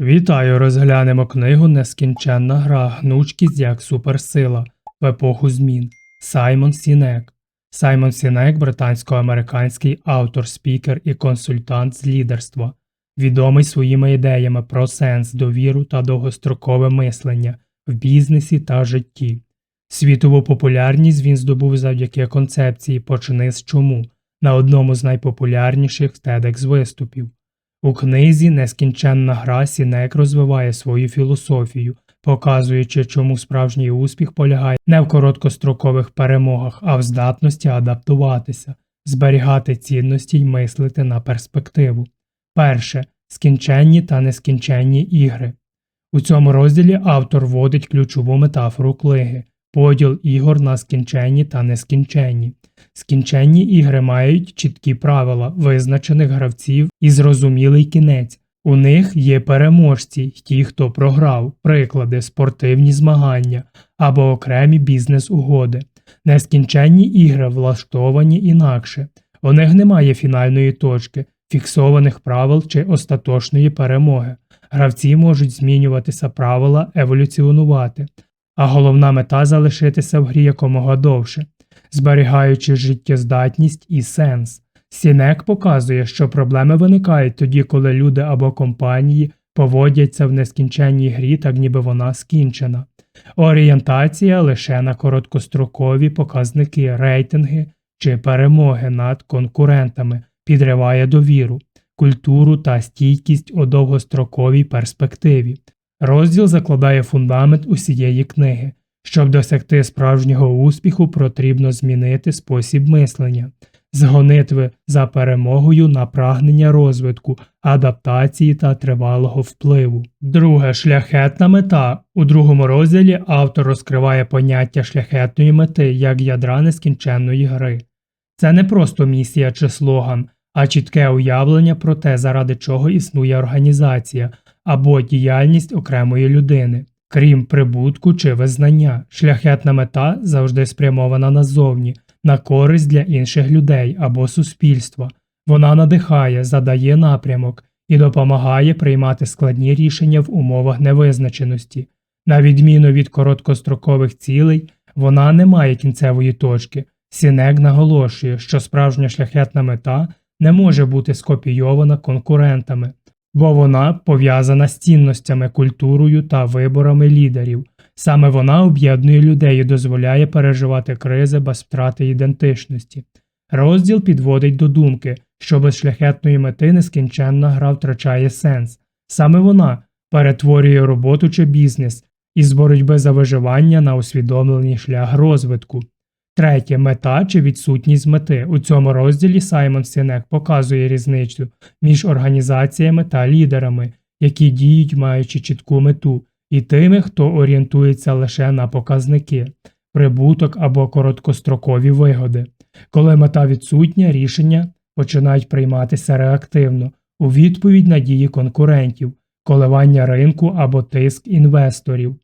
Вітаю, розглянемо книгу Нескінченна гра Гнучкість як суперсила в епоху змін. Саймон Сінек. Саймон Сінек британсько-американський автор, спікер і консультант з лідерства, відомий своїми ідеями про сенс, довіру та довгострокове мислення в бізнесі та житті. Світову популярність він здобув завдяки концепції Почни з чому на одному з найпопулярніших TEDx виступів. У книзі Нескінченна гра Сінек розвиває свою філософію, показуючи, чому справжній успіх полягає не в короткострокових перемогах, а в здатності адаптуватися, зберігати цінності й мислити на перспективу. Перше скінченні та нескінченні ігри. У цьому розділі автор вводить ключову метафору книги поділ ігор на скінченні та нескінченні. Скінченні ігри мають чіткі правила, визначених гравців і зрозумілий кінець. У них є переможці ті, хто програв, приклади, спортивні змагання або окремі бізнес-угоди. Нескінченні ігри влаштовані інакше. У них немає фінальної точки, фіксованих правил чи остаточної перемоги. Гравці можуть змінюватися правила, еволюціонувати, а головна мета залишитися в грі якомога довше зберігаючи життєздатність і сенс. Сінек показує, що проблеми виникають тоді, коли люди або компанії поводяться в нескінченній грі, так ніби вона скінчена. Орієнтація лише на короткострокові показники, рейтинги чи перемоги над конкурентами підриває довіру, культуру та стійкість у довгостроковій перспективі. Розділ закладає фундамент усієї книги. Щоб досягти справжнього успіху, потрібно змінити спосіб мислення, з гонитви за перемогою на прагнення розвитку, адаптації та тривалого впливу. Друге шляхетна мета. У другому розділі автор розкриває поняття шляхетної мети як ядра нескінченної гри. Це не просто місія чи слоган, а чітке уявлення про те, заради чого існує організація або діяльність окремої людини. Крім прибутку чи визнання, шляхетна мета завжди спрямована назовні, на користь для інших людей або суспільства. Вона надихає, задає напрямок і допомагає приймати складні рішення в умовах невизначеності. На відміну від короткострокових цілей, вона не має кінцевої точки. Сінек наголошує, що справжня шляхетна мета не може бути скопійована конкурентами бо вона пов'язана з цінностями, культурою та виборами лідерів. Саме вона об'єднує людей і дозволяє переживати кризи без втрати ідентичності. Розділ підводить до думки, що без шляхетної мети нескінченна гра втрачає сенс. Саме вона перетворює роботу чи бізнес із боротьби за виживання на усвідомлений шлях розвитку. Третє мета чи відсутність мети. У цьому розділі Саймон Сінек показує різницю між організаціями та лідерами, які діють, маючи чітку мету, і тими, хто орієнтується лише на показники, прибуток або короткострокові вигоди. Коли мета відсутня, рішення починають прийматися реактивно у відповідь на дії конкурентів, коливання ринку або тиск інвесторів.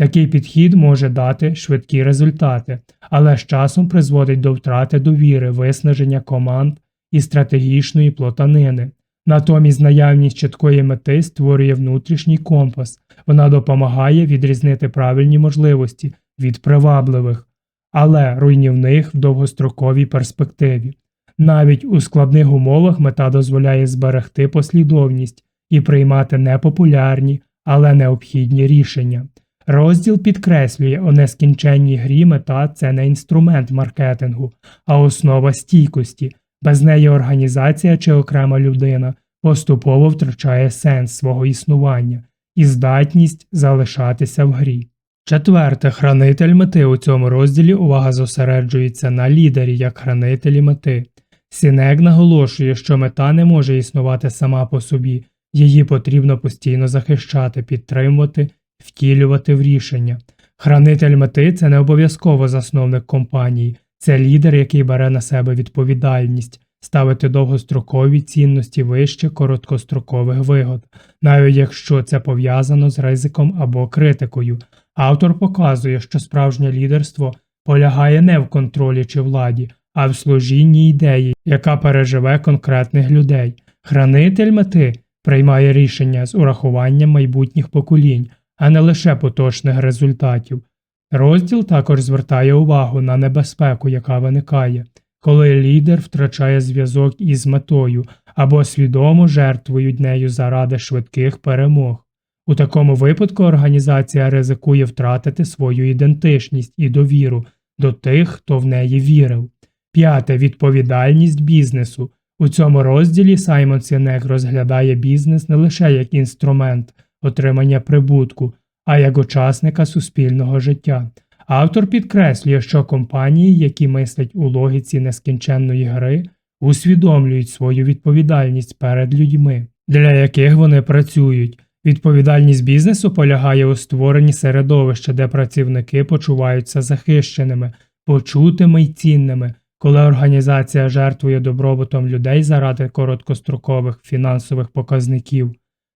Такий підхід може дати швидкі результати, але з часом призводить до втрати довіри, виснаження команд і стратегічної плотанини. Натомість наявність чіткої мети створює внутрішній компас, вона допомагає відрізнити правильні можливості від привабливих, але руйнівних в довгостроковій перспективі. Навіть у складних умовах мета дозволяє зберегти послідовність і приймати непопулярні, але необхідні рішення. Розділ підкреслює у нескінченній грі мета це не інструмент маркетингу, а основа стійкості. Без неї організація чи окрема людина поступово втрачає сенс свого існування і здатність залишатися в грі. Четверте, хранитель мети у цьому розділі увага зосереджується на лідері як хранителі мети. Сінек наголошує, що мета не може існувати сама по собі, її потрібно постійно захищати, підтримувати втілювати в рішення. Хранитель мети це не обов'язково засновник компанії, це лідер, який бере на себе відповідальність, ставити довгострокові цінності вище короткострокових вигод, навіть якщо це пов'язано з ризиком або критикою. Автор показує, що справжнє лідерство полягає не в контролі чи владі, а в служінні ідеї, яка переживе конкретних людей. Хранитель мети приймає рішення з урахуванням майбутніх поколінь, а не лише поточних результатів. Розділ також звертає увагу на небезпеку, яка виникає, коли лідер втрачає зв'язок із метою або свідомо жертвують нею заради швидких перемог. У такому випадку організація ризикує втратити свою ідентичність і довіру до тих, хто в неї вірив. П'яте відповідальність бізнесу. У цьому розділі Саймон Сінек розглядає бізнес не лише як інструмент отримання прибутку, а як учасника суспільного життя. Автор підкреслює, що компанії, які мислять у логіці нескінченної гри, усвідомлюють свою відповідальність перед людьми, для яких вони працюють. Відповідальність бізнесу полягає у створенні середовища, де працівники почуваються захищеними, почутими й цінними, коли організація жертвує добробутом людей заради короткострокових фінансових показників.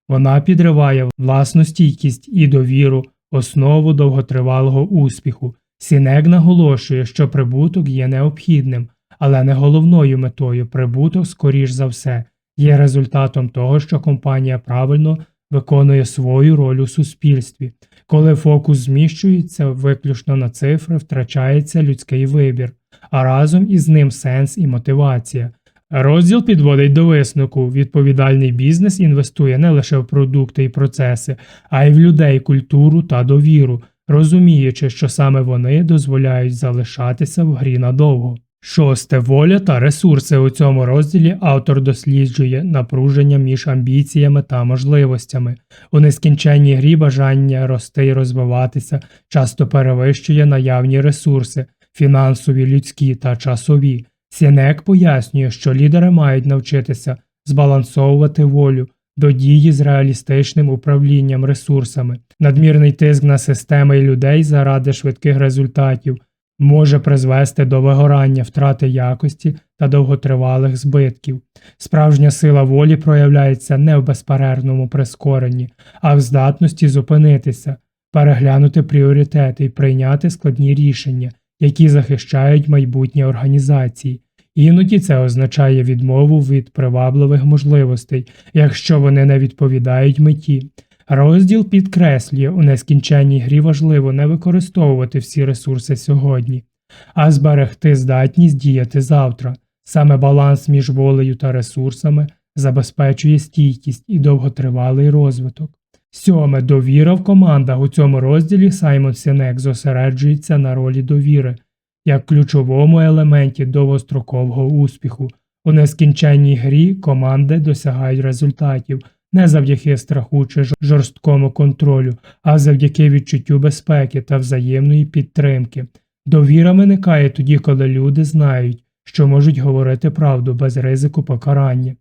Вона підриває власну стійкість і довіру, основу довготривалого успіху. Сінек наголошує, що прибуток є необхідним, але не головною метою прибуток, скоріш за все, є результатом того, що компанія правильно виконує свою роль у суспільстві. Коли фокус зміщується виключно на цифри, втрачається людський вибір, а разом із ним сенс і мотивація. Розділ підводить до висновку: відповідальний бізнес інвестує не лише в продукти і процеси, а й в людей, культуру та довіру, розуміючи, що саме вони дозволяють залишатися в грі надовго. Шосте воля та ресурси у цьому розділі автор досліджує напруження між амбіціями та можливостями. У нескінченній грі бажання рости і розвиватися часто перевищує наявні ресурси фінансові, людські та часові. Сінек пояснює, що лідери мають навчитися збалансовувати волю до дії з реалістичним управлінням ресурсами. Надмірний тиск на системи і людей заради швидких результатів може призвести до вигорання втрати якості та довготривалих збитків. Справжня сила волі проявляється не в безперервному прискоренні, а в здатності зупинитися, переглянути пріоритети і прийняти складні рішення, які захищають майбутнє організації. Іноді це означає відмову від привабливих можливостей, якщо вони не відповідають меті. Розділ підкреслює, у нескінченній грі важливо не використовувати всі ресурси сьогодні, а зберегти здатність діяти завтра. Саме баланс між волею та ресурсами забезпечує стійкість і довготривалий розвиток. Сьоме довіра в командах у цьому розділі Саймон Сінек зосереджується на ролі довіри як ключовому елементі довгострокового успіху. У нескінченній грі команди досягають результатів не завдяки страху чи жорсткому контролю, а завдяки відчуттю безпеки та взаємної підтримки. Довіра виникає тоді, коли люди знають, що можуть говорити правду без ризику покарання,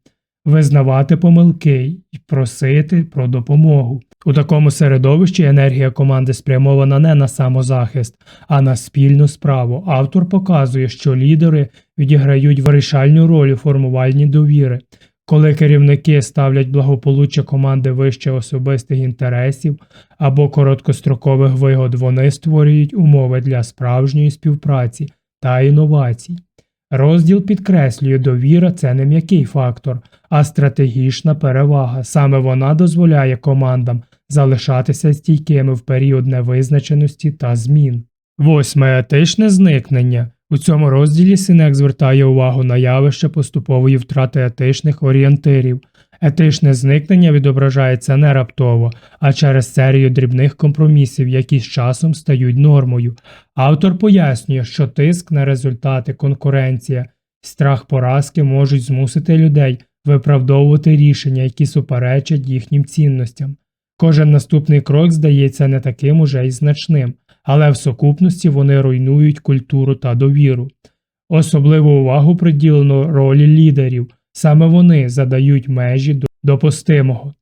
визнавати помилки і просити про допомогу. У такому середовищі енергія команди спрямована не на самозахист, а на спільну справу. Автор показує, що лідери відіграють вирішальну роль у формувальні довіри. Коли керівники ставлять благополуччя команди вище особистих інтересів або короткострокових вигод, вони створюють умови для справжньої співпраці та інновацій. Розділ підкреслює, довіра це не м'який фактор, а стратегічна перевага. Саме вона дозволяє командам залишатися стійкими в період невизначеності та змін. Восьме етичне зникнення. У цьому розділі Синек звертає увагу на явище поступової втрати етичних орієнтирів. Етичне зникнення відображається не раптово, а через серію дрібних компромісів, які з часом стають нормою. Автор пояснює, що тиск на результати, конкуренція, страх поразки можуть змусити людей виправдовувати рішення, які суперечать їхнім цінностям. Кожен наступний крок здається не таким уже й значним, але в сукупності вони руйнують культуру та довіру. Особливу увагу приділено ролі лідерів, саме вони задають межі допустимого.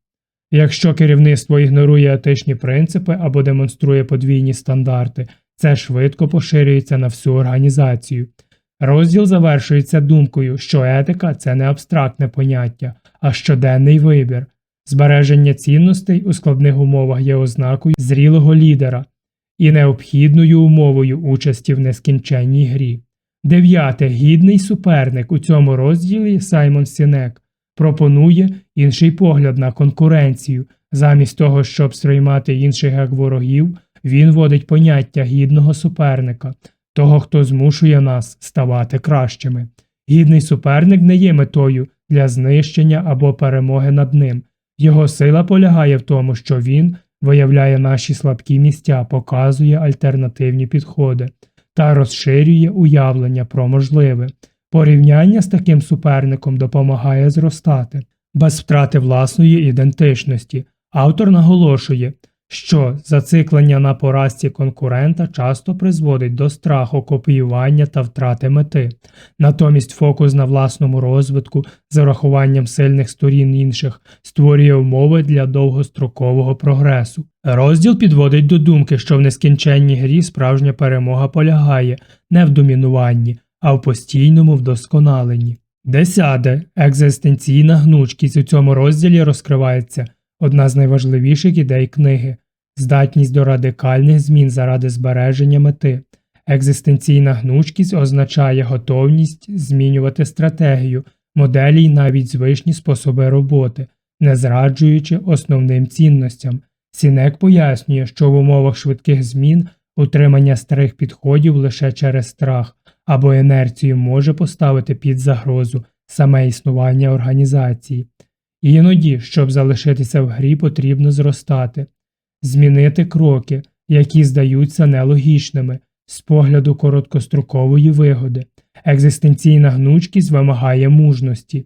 Якщо керівництво ігнорує етичні принципи або демонструє подвійні стандарти, це швидко поширюється на всю організацію. Розділ завершується думкою, що етика це не абстрактне поняття, а щоденний вибір. Збереження цінностей у складних умовах є ознакою зрілого лідера і необхідною умовою участі в нескінченній грі. Дев'яте гідний суперник у цьому розділі Саймон Сінек пропонує інший погляд на конкуренцію. Замість того, щоб сприймати інших як ворогів, він вводить поняття гідного суперника, того, хто змушує нас ставати кращими. Гідний суперник не є метою для знищення або перемоги над ним. Його сила полягає в тому, що він виявляє наші слабкі місця, показує альтернативні підходи та розширює уявлення про можливе. Порівняння з таким суперником допомагає зростати без втрати власної ідентичності. Автор наголошує, що зациклення на поразці конкурента часто призводить до страху, копіювання та втрати мети. Натомість фокус на власному розвитку з урахуванням сильних сторін інших створює умови для довгострокового прогресу. Розділ підводить до думки, що в нескінченній грі справжня перемога полягає не в домінуванні, а в постійному вдосконаленні. Десяте. Екзистенційна гнучкість у цьому розділі розкривається одна з найважливіших ідей книги здатність до радикальних змін заради збереження мети. Екзистенційна гнучкість означає готовність змінювати стратегію, моделі й навіть звичні способи роботи, не зраджуючи основним цінностям. Сінек пояснює, що в умовах швидких змін утримання старих підходів лише через страх або інерцію може поставити під загрозу саме існування організації. Іноді, щоб залишитися в грі, потрібно зростати, змінити кроки, які здаються нелогічними з погляду короткострокової вигоди. Екзистенційна гнучкість вимагає мужності,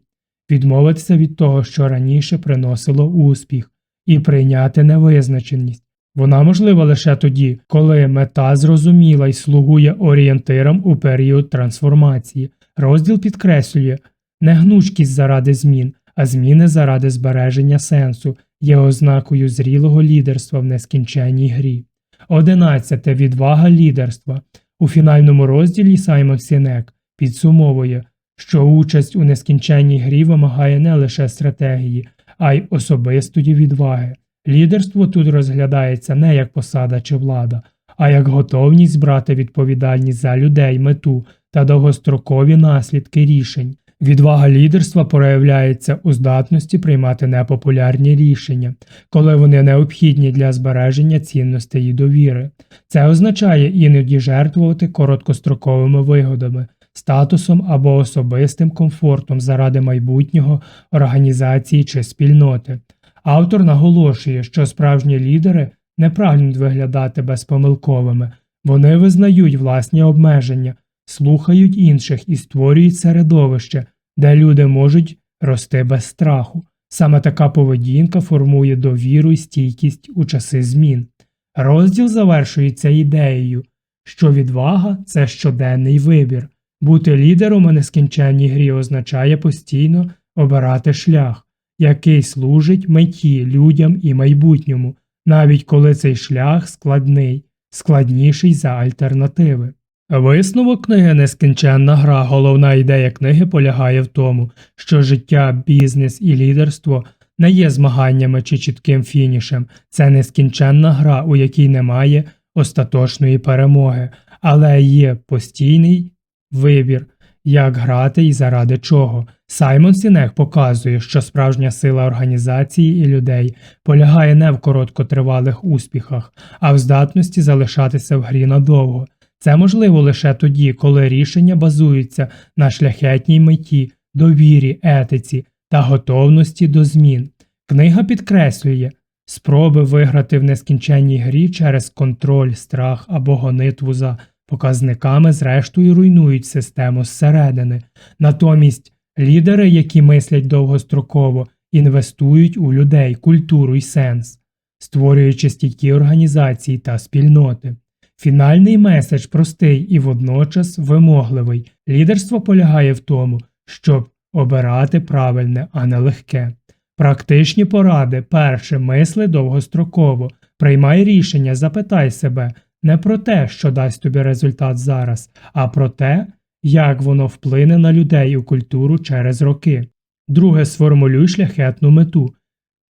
відмовитися від того, що раніше приносило успіх, і прийняти невизначеність. Вона можлива лише тоді, коли мета зрозуміла і слугує орієнтиром у період трансформації. Розділ підкреслює не гнучкість заради змін, а зміни заради збереження сенсу є ознакою зрілого лідерства в нескінченній грі. Одинадцяте відвага лідерства. У фінальному розділі Саймон Сінек підсумовує, що участь у нескінченній грі вимагає не лише стратегії, а й особистої відваги. Лідерство тут розглядається не як посада чи влада, а як готовність брати відповідальність за людей, мету та довгострокові наслідки рішень. Відвага лідерства проявляється у здатності приймати непопулярні рішення, коли вони необхідні для збереження цінностей і довіри. Це означає іноді жертвувати короткостроковими вигодами, статусом або особистим комфортом заради майбутнього організації чи спільноти. Автор наголошує, що справжні лідери не прагнуть виглядати безпомилковими, вони визнають власні обмеження, слухають інших і створюють середовище, де люди можуть рости без страху. Саме така поведінка формує довіру і стійкість у часи змін. Розділ завершується ідеєю, що відвага це щоденний вибір. Бути лідером у нескінченній грі означає постійно обирати шлях, який служить меті, людям і майбутньому, навіть коли цей шлях складний, складніший за альтернативи. Висновок книги Нескінченна гра. Головна ідея книги полягає в тому, що життя, бізнес і лідерство не є змаганнями чи чітким фінішем, це нескінченна гра, у якій немає остаточної перемоги, але є постійний вибір, як грати і заради чого. Саймон Сінех показує, що справжня сила організації і людей полягає не в короткотривалих успіхах, а в здатності залишатися в грі надовго. Це можливо лише тоді, коли рішення базуються на шляхетній меті, довірі, етиці та готовності до змін. Книга підкреслює спроби виграти в нескінченній грі через контроль, страх або гонитву за показниками, зрештою руйнують систему зсередини. Натомість лідери, які мислять довгостроково, інвестують у людей, культуру і сенс, створюючи стійкі організації та спільноти. Фінальний меседж простий і водночас вимогливий. Лідерство полягає в тому, щоб обирати правильне, а не легке. Практичні поради перше мисли довгостроково, приймай рішення, запитай себе не про те, що дасть тобі результат зараз, а про те, як воно вплине на людей у культуру через роки. Друге, сформулюй шляхетну мету.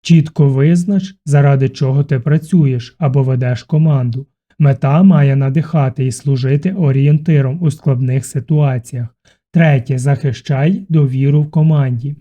Чітко визнач, заради чого ти працюєш або ведеш команду. Мета має надихати і служити орієнтиром у складних ситуаціях. Третє. Захищай довіру в команді.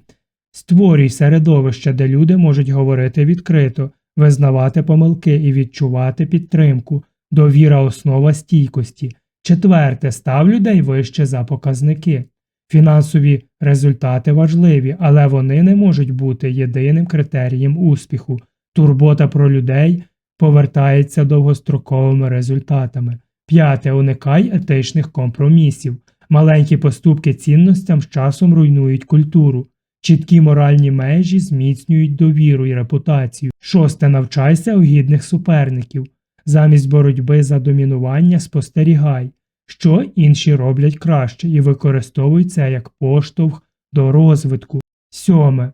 Створюй середовище, де люди можуть говорити відкрито, визнавати помилки і відчувати підтримку, довіра основа стійкості. Четверте, став людей вище за показники. Фінансові результати важливі, але вони не можуть бути єдиним критерієм успіху. Турбота про людей повертається довгостроковими результатами. П'яте. Уникай етичних компромісів. Маленькі поступки цінностям з часом руйнують культуру. Чіткі моральні межі зміцнюють довіру і репутацію. Шосте. Навчайся у суперників. Замість боротьби за домінування спостерігай, що інші роблять краще, і використовуй це як поштовх до розвитку. Сьоме.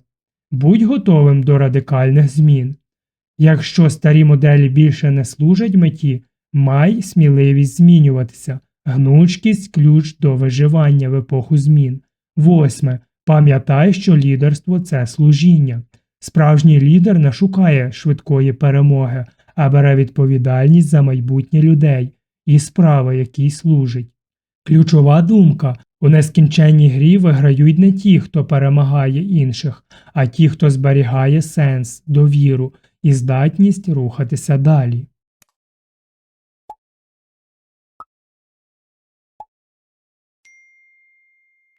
Будь готовим до радикальних змін. Якщо старі моделі більше не служать меті, май сміливість змінюватися. Гнучкість ключ до виживання в епоху змін. Восьме. Пам'ятай, що лідерство це служіння. Справжній лідер не шукає швидкої перемоги, а бере відповідальність за майбутнє людей і справи, якій служить. Ключова думка у нескінченній грі виграють не ті, хто перемагає інших, а ті, хто зберігає сенс, довіру і здатність рухатися далі.